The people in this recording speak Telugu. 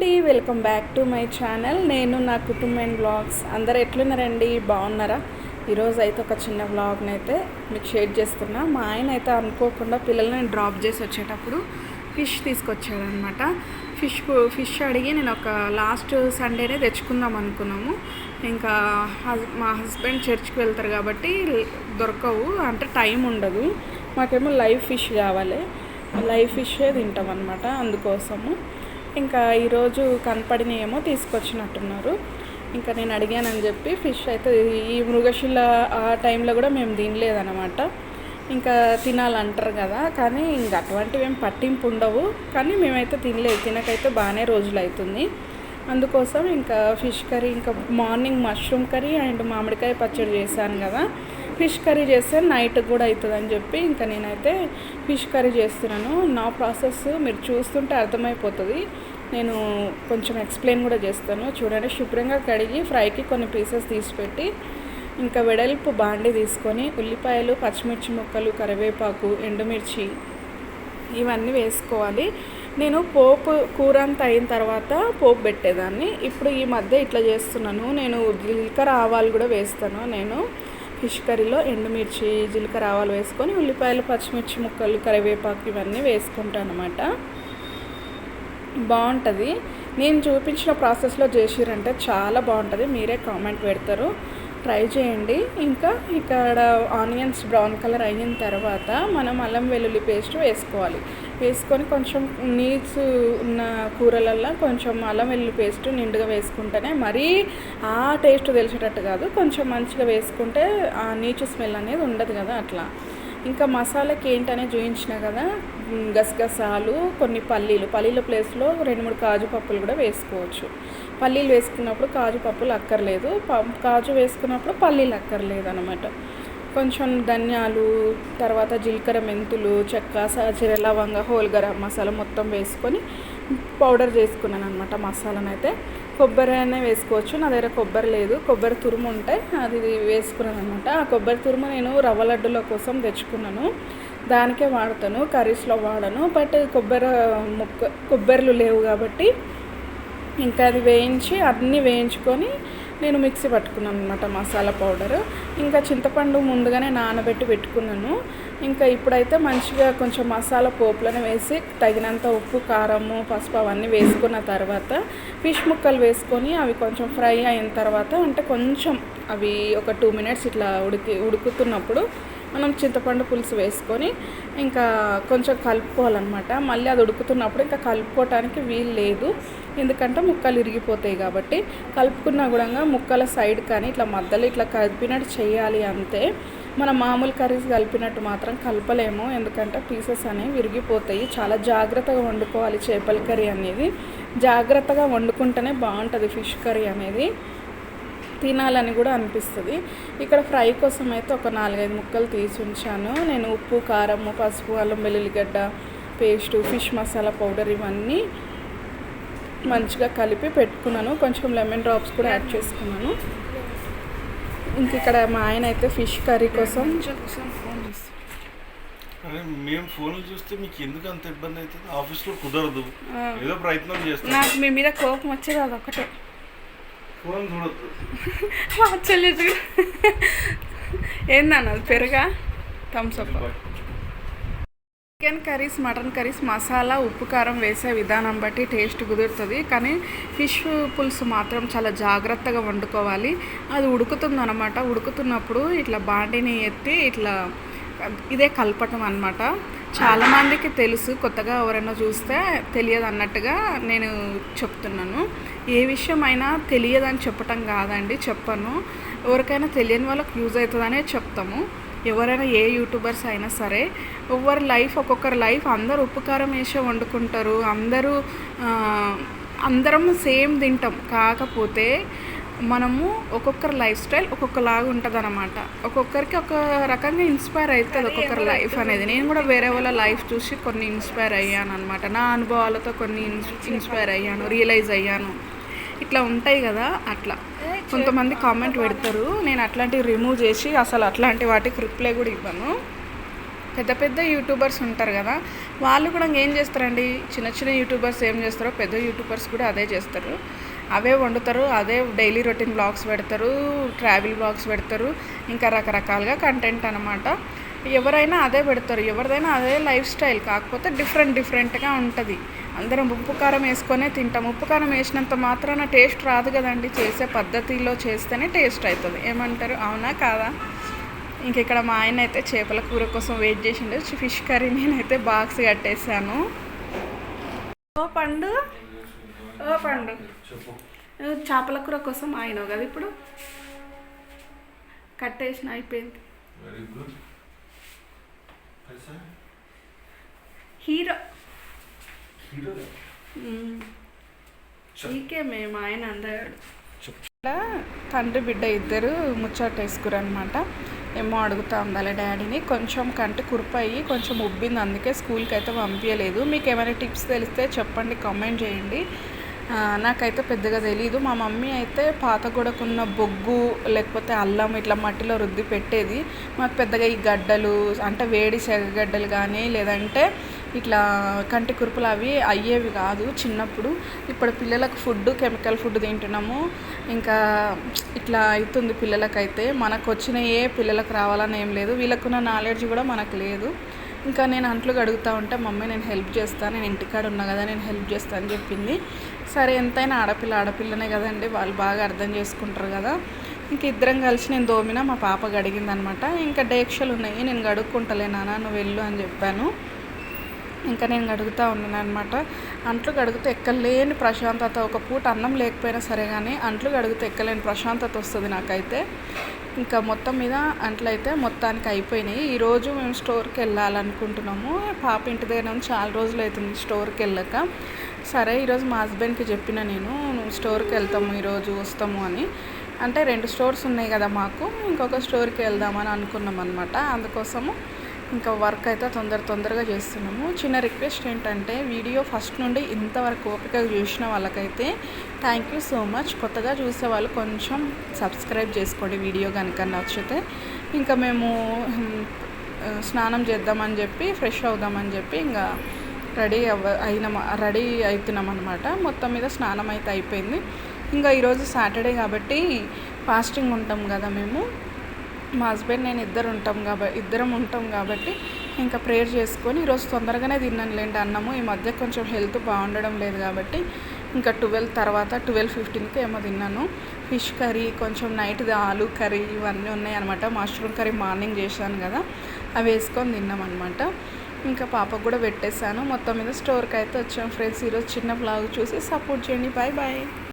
అండి welcome back to my channel. నేను నా కుటుంబం అండ్ బ్లాగ్స్. అందరు ఎట్లున్నారండి? బాగున్నారా? ఈరోజు అయితే ఒక చిన్న వ్లాగ్ని అయితే మీకు షేర్ చేస్తున్నా. మా ఆయన అయితే అనుకోకుండా పిల్లల్ని డ్రాప్ చేసి వచ్చేటప్పుడు ఫిష్ తీసుకొచ్చాడనమాట ఫిష్ ఫిష్ అడిగి నేను ఒక లాస్ట్ సండేనే తెచ్చుకుందాం అనుకున్నాము. ఇంకా హస్- మా హస్బెండ్ చర్చ్కి వెళ్తారు కాబట్టి దొరకవు అంటే టైం ఉండదు. మాకేమో లైవ్ ఫిష్ కావాలి. లైవ్ ఫిషే తింటాం అనమాట అందుకోసము. ఇంకా ఈరోజు కనపడినయేమో తీసుకొచ్చినట్టున్నారు. ఇంకా నేను అడిగానని చెప్పి ఫిష్ అయితే ఈ మృగశిల ఆ టైంలో కూడా మేము తినలేదన్నమాట. ఇంకా తినాలంటారు కదా కానీ ఇంక అటువంటివి ఏం పట్టింపు ఉండవు. కానీ మేమైతే తినలేదు తినకైతే బాగానే రోజులు అవుతుంది అందుకోసం ఇంకా ఫిష్ కర్రీ ఇంకా మార్నింగ్ మష్రూమ్ కర్రీ అండ్ మామిడికాయ పచ్చడి చేశాను కదా. ఫిష్ కర్రీ చేస్తే నైట్ కూడా అవుతుంది అని చెప్పి ఇంకా నేనైతే ఫిష్ కర్రీ చేస్తున్నాను. నా ప్రాసెస్ మీరు చూస్తుంటే అర్థమైపోతుంది. నేను కొంచెం ఎక్స్ప్లెయిన్ కూడా చేస్తాను. చూడండి శుభ్రంగా కడిగి ఫ్రైకి కొన్ని పీసెస్ తీసిపెట్టి ఇంకా వెడల్పు బాండి తీసుకొని ఉల్లిపాయలు పచ్చిమిర్చి ముక్కలు కరివేపాకు ఎండుమిర్చి ఇవన్నీ వేసుకోవాలి. నేను పోపు కూర అంతా అయిన తర్వాత పోపు పెట్టేదాన్ని. ఇప్పుడు ఈ మధ్య ఇట్లా చేస్తున్నాను. నేను జీలకర్ర ఆవాలు కూడా వేస్తాను నేను. ఫిష్ కర్రీలో ఎండుమిర్చి జీలకర్ర ఆవాలు వేసుకొని ఉల్లిపాయలు పచ్చిమిర్చి ముక్కలు కరివేపాకు ఇవన్నీ వేసుకుంటాను అనమాట బాగుంటుంది. నేను చూపించిన ప్రాసెస్లో చేసిరంటే చాలా బాగుంటుంది. మీరే కామెంట్ పెడతారు. ట్రై చేయండి. ఇంకా ఇక్కడ ఆనియన్స్ బ్రౌన్ కలర్ అయిన తర్వాత మనం అల్లం వెల్లుల్లి పేస్ట్ వేసుకోవాలి. వేసుకొని కొంచెం నీడ్స్ ఉన్న కూరలల్లో కొంచెం అల్లం వెల్లుల్లి పేస్ట్ నిండుగా వేసుకుంటేనే మరీ ఆ టేస్ట్ తెలిసేటట్టు కాదు. కొంచెం మంచిగా వేసుకుంటే ఆ నీచు స్మెల్ అనేది ఉండదు కదా అట్లా. ఇంకా మసాలాకి ఏంటనే చూపించిన కదా? గసగసాలు కొన్ని పల్లీలు. పల్లీల ప్లేస్లో రెండు మూడు కాజు పప్పులు కూడా వేసుకోవచ్చు. పల్లీలు వేసుకున్నప్పుడు కాజు పప్పులు అక్కర్లేదు. ప- కాజు వేసుకున్నప్పుడు పల్లీలు అక్కర్లేదు అనమాట కొంచెం ధనియాలు తర్వాత జీలకర్ర మెంతులు చెక్క సాజీర లవంగ హోల్ గరం మసాలా మొత్తం వేసుకొని పౌడర్ చేసుకున్నాను అనమాట మసాలాను అయితే కొబ్బరి అయినా వేసుకోవచ్చు. నా దగ్గర కొబ్బరి లేదు. కొబ్బరి తురుము ఉంటే అది వేసుకున్నాను అనమాట ఆ కొబ్బరి తురుము నేను రవ్వ లడ్డుల కోసం తెచ్చుకున్నాను. దానికే వాడతాను కర్రీస్లో వాడను. బట్ కొబ్బరి ముక్క కొబ్బరిలు లేవు కాబట్టి ఇంకా అది వేయించి అన్నీ వేయించుకొని నేను మిక్సీ పట్టుకున్నాను అనమాట మసాలా పౌడర్. ఇంకా చింతపండు ముందుగానే నానబెట్టి పెట్టుకున్నాను. ఇంకా ఇప్పుడైతే మంచిగా కొంచెం మసాలా పోపులను వేసి తగినంత ఉప్పు కారము పసుపు అవన్నీ వేసుకున్న తర్వాత ఫిష్ ముక్కలు వేసుకొని అవి కొంచెం ఫ్రై అయిన తర్వాత అంటే కొంచెం అవి ఒక టూ మినిట్స్ ఇట్లా ఉడికి ఉడుకుతున్నప్పుడు మనం చింతపండు పులుసు వేసుకొని ఇంకా కొంచెం కలుపుకోవాలన్నమాట. మళ్ళీ అది ఉడుకుతున్నప్పుడు ఇంకా కలుపుకోవటానికి వీలు లేదు. ఎందుకంటే ముక్కలు ఇరిగిపోతాయి కాబట్టి కలుపుకున్నా కూడా ముక్కల సైడ్ కానీ ఇట్లా మధ్యలో ఇట్లా కలిపినట్టు చేయాలి అంతే. మన మామూలు కర్రీస్ కలిపినట్టు మాత్రం కలపలేము. ఎందుకంటే పీసెస్ అనేవి విరిగిపోతాయి. చాలా జాగ్రత్తగా వండుకోవాలి చేపల కర్రీ అనేది. జాగ్రత్తగా వండుకుంటేనే బాగుంటుంది ఫిష్ కర్రీ అనేది. తినాలని కూడా అనిపిస్తుంది. ఇక్కడ ఫ్రై కోసం అయితే ఒక నాలుగైదు ముక్కలు తీసి ఉంచాను. నేను ఉప్పు కారం పసుపు అల్లం వెల్లుల్లిగడ్డ పేస్టు ఫిష్ మసాలా పౌడర్ ఇవన్నీ మంచిగా కలిపి పెట్టుకున్నాను. కొంచెం లెమన్ డ్రాప్స్ కూడా యాడ్ చేసుకున్నాను. ఇంక ఇక్కడ మా ఆయన అయితే ఫిష్ కర్రీ కోసం మేము ఫోన్లు చూస్తే మీకు ఎందుకు అంత ఇబ్బంది అవుతుంది? ఆఫీస్లో కుదరదు. ఏదో ప్రయత్నం చేస్తాం. నాకు మీ మీద కోపం వచ్చేది అదొకటే ఫోన్ చూడొద్దు. చెల్లి ఏందన్న అది పెరుగా? Thums Up chicken curries mutton curries masala ఉప్పు కారం వేసే విధానం బట్టి టేస్ట్ కుదురుతుంది. కానీ ఫిష్ పులుసు మాత్రం చాలా జాగ్రత్తగా వండుకోవాలి. అది ఉడుకుతుంది అనమాట ఉడుకుతున్నప్పుడు ఇట్లా బాండిని ఎత్తి ఇట్లా ఇదే కలపటం అనమాట చాలామందికి తెలుసు కొత్తగా ఎవరైనా చూస్తే తెలియదు అన్నట్టుగా నేను చెప్తున్నాను. ఏ విషయమైనా తెలియదు తెలియదని చెప్పటం కాదండి చెప్పను. ఎవరికైనా తెలియని వాళ్ళకి యూజ్ అవుతుందనే చెప్తాము. ఎవరైనా ఏ యూట్యూబర్స్ అయినా సరే ఎవరి లైఫ్ ఒక్కొక్కరి లైఫ్ అందరూ ఉపకారం వేసే వండుకుంటారు. అందరూ అందరం సేమ్ తింటాం. కాకపోతే మనము ఒక్కొక్కరి లైఫ్ స్టైల్ ఒక్కొక్కలాగా ఉంటుంది అనమాట ఒక్కొక్కరికి ఒక రకంగా ఇన్స్పైర్ అవుతుంది ఒక్కొక్కరి లైఫ్ అనేది. నేను కూడా వేరే వాళ్ళ లైఫ్ చూసి కొన్ని ఇన్స్పైర్ అయ్యాను అనమాట నా అనుభవాలతో కొన్ని ఇన్స్పైర్ అయ్యాను రియలైజ్ అయ్యాను. ఇట్లా ఉంటాయి కదా అట్లా. కొంతమంది కామెంట్ పెడతారు నేను అట్లాంటివి రిమూవ్ చేసి అసలు అట్లాంటి వాటికి రిప్లై కూడా ఇవ్వను. పెద్ద పెద్ద యూట్యూబర్స్ ఉంటారు కదా వాళ్ళు కూడా ఏం చేస్తారండి? చిన్న చిన్న యూట్యూబర్స్ ఏం చేస్తారో పెద్ద యూట్యూబర్స్ కూడా అదే చేస్తారు. అవే వండుతారు అదే డైలీ రొటీన్ బ్లాగ్స్ పెడతారు ట్రావెల్ బ్లాగ్స్ పెడతారు ఇంకా రకరకాలుగా కంటెంట్ అనమాట ఎవరైనా అదే పెడతారు ఎవరిదైనా అదే లైఫ్ స్టైల్ కాకపోతే డిఫరెంట్ డిఫరెంట్గా ఉంటుంది. అందరం ఉప్పు కారం వేసుకొనే తింటాం ఉప్పు కారం వేసినంత మాత్రాన టేస్ట్ రాదు కదండి చేసే పద్ధతిలో చేస్తేనే టేస్ట్ అవుతుంది ఏమంటారు? అవునా కాదా? ఇంక ఇక్కడ మా ఆయన అయితే చేపల కూర కోసం వెయిట్ చేసిండు ఫిష్ కర్రీ నేనైతే బాక్స్ కట్టేసాను పండు. ఓ పండు చేపల కూర కోసం ఆయన కదా ఇప్పుడు? కట్టేసిన అయిపోయింది. Very good hero. హీరో? నీకే మేము ఆయన ఇలా తండ్రి బిడ్డ ఇద్దరు ముచ్చట వేసుకురు అనమాట ఏమో అడుగుతా ఉండాలి డాడీని. కొంచెం కంటి కురిపోయి కొంచెం ఉబ్బింది. అందుకే స్కూల్కి అయితే పంపించలేదు మీకు ఏమైనా టిప్స్ తెలిస్తే చెప్పండి కామెంట్ చేయండి. నాకైతే పెద్దగా తెలియదు మా మమ్మీ అయితే పాత గొడకున్న బొగ్గు లేకపోతే అల్లం ఇట్లా మట్టిలో రుద్ది పెట్టేది. మాకు పెద్దగా ఈ గడ్డలు అంటే వేడి సెగగడ్డలు కానీ లేదంటే ఇట్లా కంటి కురుపులు అవి అయ్యేవి కాదు చిన్నప్పుడు. ఇప్పుడు పిల్లలకు ఫుడ్ కెమికల్ ఫుడ్ తింటున్నాము. ఇంకా ఇట్లా అవుతుంది పిల్లలకైతే. మనకు వచ్చిన ఏ పిల్లలకు రావాలని ఏం లేదు. వీళ్ళకున్న నాలెడ్జ్ కూడా మనకు లేదు. ఇంకా నేను అంట్లు కడుగుతా ఉంటే మమ్మీ నేను హెల్ప్ చేస్తాను నేను ఇంటికాడ ఉన్నా కదా నేను హెల్ప్ చేస్తాను అని చెప్పింది. సరే ఎంతైనా ఆడపిల్ల ఆడపిల్లనే కదండి. వాళ్ళు బాగా అర్థం చేసుకుంటారు కదా. ఇంక ఇద్దరం కలిసి నేను దోమిన మా పాప గడిగింది అనమాట ఇంకా డేక్షలు ఉన్నాయి. నేను గడుక్కుంటలే నాన్న నువ్వు వెళ్ళు అని చెప్పాను. ఇంకా నేను గడుగుతూ ఉన్నాను అనమాట అంట్లు గడుగుతూ ఎక్కలేని ప్రశాంతత. ఒక పూట అన్నం లేకపోయినా సరే కానీ అంట్లు గడుగుతూ ఎక్కలేని ప్రశాంతత వస్తుంది నాకైతే. ఇంకా మొత్తం మీద అంట్లు అయితే మొత్తానికి అయిపోయినాయి. ఈరోజు మేము స్టోర్కి వెళ్ళాలనుకుంటున్నాము. పాప ఇంటి దగ్గర నుంచి చాలా రోజులు అవుతుంది స్టోర్కి వెళ్ళక. సరే ఈరోజు మా హస్బెండ్కి చెప్పిన నేను నువ్వు స్టోర్కి వెళ్తాము ఈరోజు వస్తాము అని. అంటే రెండు స్టోర్స్ ఉన్నాయి కదా మాకు ఇంకొక స్టోర్కి వెళ్దామని అనుకున్నాం అనమాట అందుకోసము ఇంకా వర్క్ అయితే తొందర తొందరగా చేస్తున్నాము. చిన్న రిక్వెస్ట్ ఏంటంటే వీడియో ఫస్ట్ నుండి ఇంతవరకు ఓపికగా చూసిన వాళ్ళకైతే థ్యాంక్ యూ సో మచ్. కొత్తగా చూసే వాళ్ళు కొంచెం సబ్స్క్రైబ్ చేసుకోండి వీడియో కనుక నచ్చితే. ఇంకా మేము స్నానం చేద్దామని చెప్పి ఫ్రెష్ అవుదామని చెప్పి ఇంకా రెడీ అవ్వ అయినాం రెడీ అవుతున్నాం అనమాట మొత్తం మీద స్నానం అయితే అయిపోయింది. ఇంకా ఈరోజు సాటర్డే కాబట్టి ఫాస్టింగ్ ఉంటాం కదా మేము. మా హస్బెండ్ నేను ఇద్దరు ఉంటాం కాబట్టి ఇద్దరం ఉంటాం కాబట్టి ఇంకా ప్రేయర్ చేసుకొని ఈరోజు తొందరగానే తిన్నానులేండి అన్నము. ఈ మధ్య కొంచెం హెల్త్ బాగుండడం లేదు కాబట్టి ఇంకా ట్వెల్వ్ తర్వాత ట్వెల్వ్ ఫిఫ్టీన్కి ఏమో తిన్నాను. ఫిష్ కర్రీ కొంచెం నైట్ది ఆలు కర్రీ ఇవన్నీ ఉన్నాయి అనమాట మష్రూమ్ కర్రీ మార్నింగ్ చేశాను కదా. అవి వేసుకొని తిన్నాం అనమాట ఇంకా పాపకు కూడా పెట్టేశాను. మొత్తం మీద స్టోర్కి అయితే వచ్చాం ఫ్రెండ్స్. ఈరోజు చిన్న బ్లాగ్ చూసి సపోర్ట్ చేయండి. Bye bye.